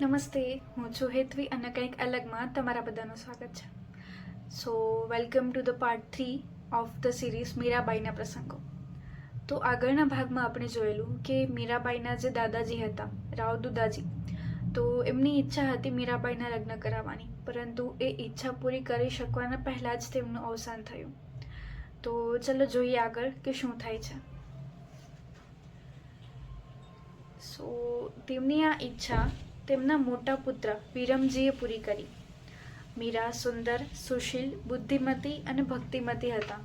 નમસ્તે, હું છું હેતવી અને કંઈક અલગમાં તમારા બધાનું સ્વાગત છે. So welcome to the part three of the series મીરાબાઈના પ્રસંગો. તો આગળના ભાગમાં આપણે જોયેલું કે મીરાબાઈના જે દાદાજી હતા, રાવ દુદાજી, તો એમની ઈચ્છા હતી મીરાબાઈના લગ્ન કરાવવાની, પરંતુ એ ઈચ્છા પૂરી કરી શકવાના પહેલાં જ તેમનું અવસાન થયું. તો ચલો જોઈએ આગળ કે શું થાય છે. સો તેમની આ ઈચ્છા તેમના મોટા પુત્ર વિરમજીએ પૂરી કરી. મીરા, સુંદર, સુશીલ, બુદ્ધિમતી અને ભક્તિમતી હતા.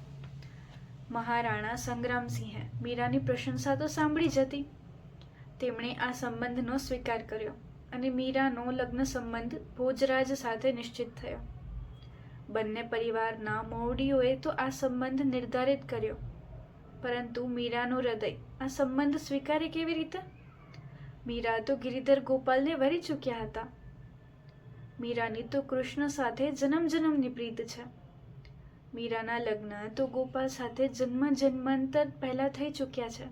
મહારાણા સંગ્રામસિંહે મીરાની પ્રશંસા તો સાંભળી જ હતી. તેમણે આ સંબંધનો સ્વીકાર કર્યો અને મીરાનો લગ્ન સંબંધ ભોજરાજ સાથે નિશ્ચિત થયો. બંને પરિવારના મોવડીઓએ તો આ સંબંધ નિર્ધારિત કર્યો. પરંતુ મીરાનું હૃદય આ સંબંધ સ્વીકારે કેવી રીતે? મીરા તો ગિરિધર ગોપાલને વરી ચૂક્યા હતા. મીરાની તો કૃષ્ણ સાથે જન્મ જન્મની પ્રીત છે. મીરાના લગ્ન તો ગોપાલ સાથે જન્મ જન્માંતર પહેલાં થઈ ચૂક્યા છે.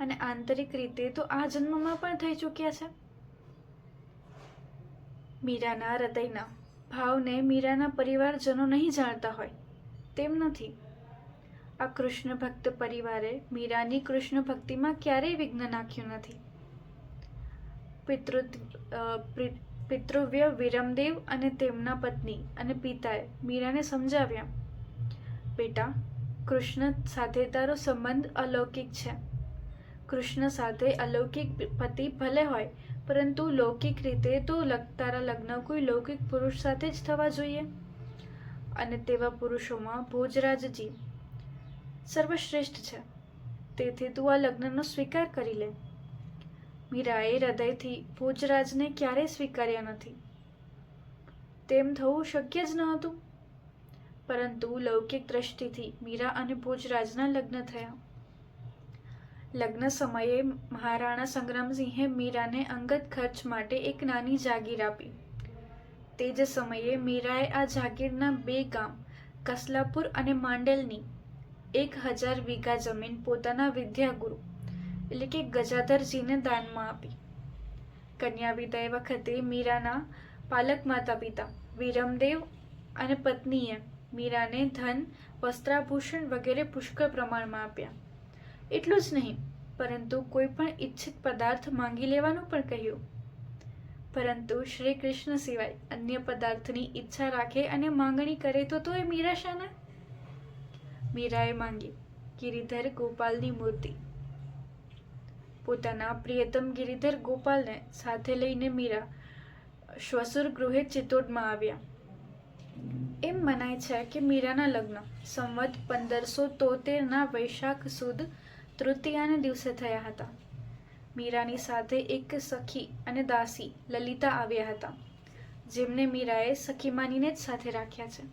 અને આંતરિક રીતે તો આ જન્મમાં પણ થઈ ચૂક્યા છે. મીરાના હૃદયના ભાવને મીરાના પરિવારજનો નહીં જાણતા હોય તેમ નથી. આ કૃષ્ણ ભક્ત પરિવારે મીરાની કૃષ્ણ ભક્તિમાં ક્યારેય વિઘ્ન નાખ્યું નથી. પિતૃ પિતૃવ્ય વિરમદેવ અને તેમના પત્ની અને પિતાએ મીરાને સમજાવ્યા, બેટા, કૃષ્ણ સાથે તારો સંબંધ અલૌકિક છે. કૃષ્ણ સાથે અલૌકિક પતિ ભલે હોય, પરંતુ લૌકિક રીતે તો તારા લગ્ન કોઈ લૌકિક પુરુષ સાથે જ થવા જોઈએ. અને તેવા પુરુષોમાં ભોજરાજજી સર્વશ્રેષ્ઠ છે. તેથી તું આ લગ્નનો સ્વીકાર કરી લે. મીરાએ હૃદયથી ભોજરાજને ક્યારેય સ્વીકાર્યા નથી. તેમ થવું શક્ય જ ન હતું. પરંતુ લૌકિક દ્રષ્ટિથી મીરા અને ભોજરાજના લગ્ન થયા. લગ્ન સમયે મહારાણા સંગ્રામસિંહે મીરાને અંગત ખર્ચ માટે એક નાની જાગીર આપી. તે જ સમયે મીરાએ આ જાગીરના બે ગામ, કસલાપુર અને માંડલની એક હજાર વીઘા જમીન પોતાના વિદ્યાગુરુ, એટલે કે ગજાધરજીને દાનમાં આપી. કન્યા વિદાય વખતે મીરાના પાલક માતા પિતા વિરમદેવ અને પત્નીએ મીરાને ધન, વસ્ત્રાભૂષણ વગેરે પુષ્કળ પ્રમાણમાં આપ્યા. એટલું જ નહીં, પરંતુ કોઈ પણ ઈચ્છિત પદાર્થ માંગી લેવાનું પણ કહ્યું. પરંતુ શ્રી કૃષ્ણ સિવાય અન્ય પદાર્થની ઈચ્છા રાખે અને માંગણી કરે તો તો એ મીરા શાના મીરાએ માંગી. ગિરિધર ગોપાલની મૂર્તિ. પોતાના પ્રિયતમ ગિરિધર ગોપાલને સાથે લઈને મીરા શ્વસુર ગૃહે ચિત્તોડમાં આવ્યા. એમ મનાય છે કે મીરાના લગ્ન સંવત પંદરસો તોતેરના વૈશાખ સુદ તૃતીયાને દિવસે થયા હતા. મીરાની સાથે એક સખી અને દાસી લલિતા આવ્યા હતા, જેમને મીરાએ સખી માનીને જ સાથે રાખ્યા છે.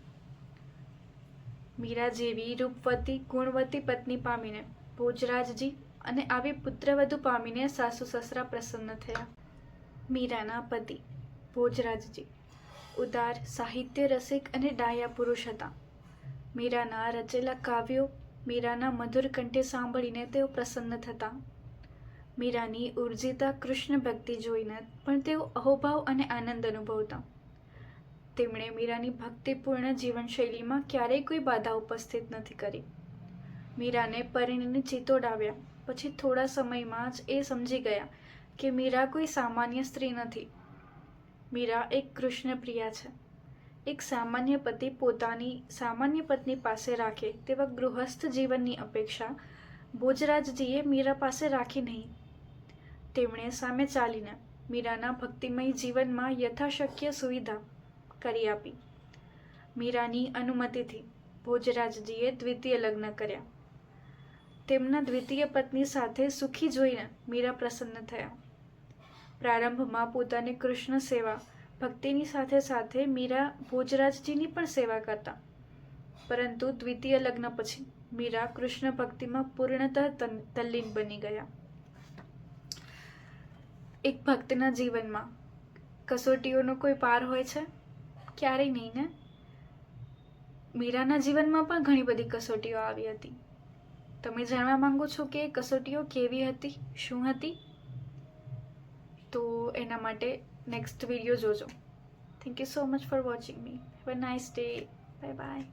મીરા જેવી રૂપવતી ગુણવતી પત્ની પામીને ભોજરાજજી અને આવી પુત્રવધુ પામીને સાસુ સસરા પ્રસન્ન થયા. મીરાના પતિ ભોજરાજજી ઉદાર, સાહિત્ય રસિક અને ડાયા પુરુષ હતા. મીરાના રચેલા કાવ્યો મીરાના મધુર કંઠે સાંભળીને તેઓ પ્રસન્ન થતા. મીરાની ઉર્જિતા કૃષ્ણ ભક્તિ જોઈને પણ તેઓ અહોભાવ અને આનંદ અનુભવતા. તેમણે મીરાની ભક્તિપૂર્ણ જીવનશૈલીમાં ક્યારેય કોઈ બાધા ઉપસ્થિત નથી કરી. મીરાને પરિણીને ચિતોડાવ્યા પછી થોડા સમયમાં જ એ સમજી ગયા કે મીરા કોઈ સામાન્ય સ્ત્રી નથી. મીરા એક કૃષ્ણ પ્રિયા છે. એક સામાન્ય પતિ પોતાની સામાન્ય પત્ની પાસે રાખે તેવા ગૃહસ્થ જીવનની અપેક્ષા ભોજરાજજીએ મીરા પાસે રાખી નહીં. તેમણે સામે ચાલીને મીરાના ભક્તિમય જીવનમાં યથાશક્ય સુવિધા કરી આપી. મીરાની અનુમતિથી ભોજરાજજીએ દ્વિતીય લગ્ન કર્યા. તેમના દ્વિતીય પત્ની સાથે સુખી જોઈને મીરા પ્રસન્ન થયા. પ્રારંભમાં પોતાની કૃષ્ણ સેવા, ભક્તિની સાથે સાથે મીરા ભોજરાજજીની પણ સેવા કરતા. પરંતુ દ્વિતીય લગ્ન પછી મીરા કૃષ્ણ ભક્તિમાં પૂર્ણતઃ તલ્લીન બની ગયા. એક ભક્તના જીવનમાં કસોટીઓનો કોઈ પાર હોય છે? ક્યારેય નહીં ને? મીરાના જીવનમાં પણ ઘણી બધી કસોટીઓ આવી હતી. તમે જાણવા માંગો છો કે કસોટીઓ કેવી હતી? શું હતી? તો એના માટે નેક્સ્ટ વીડિયો જોજો. Thank you so much for watching me have a nice day bye bye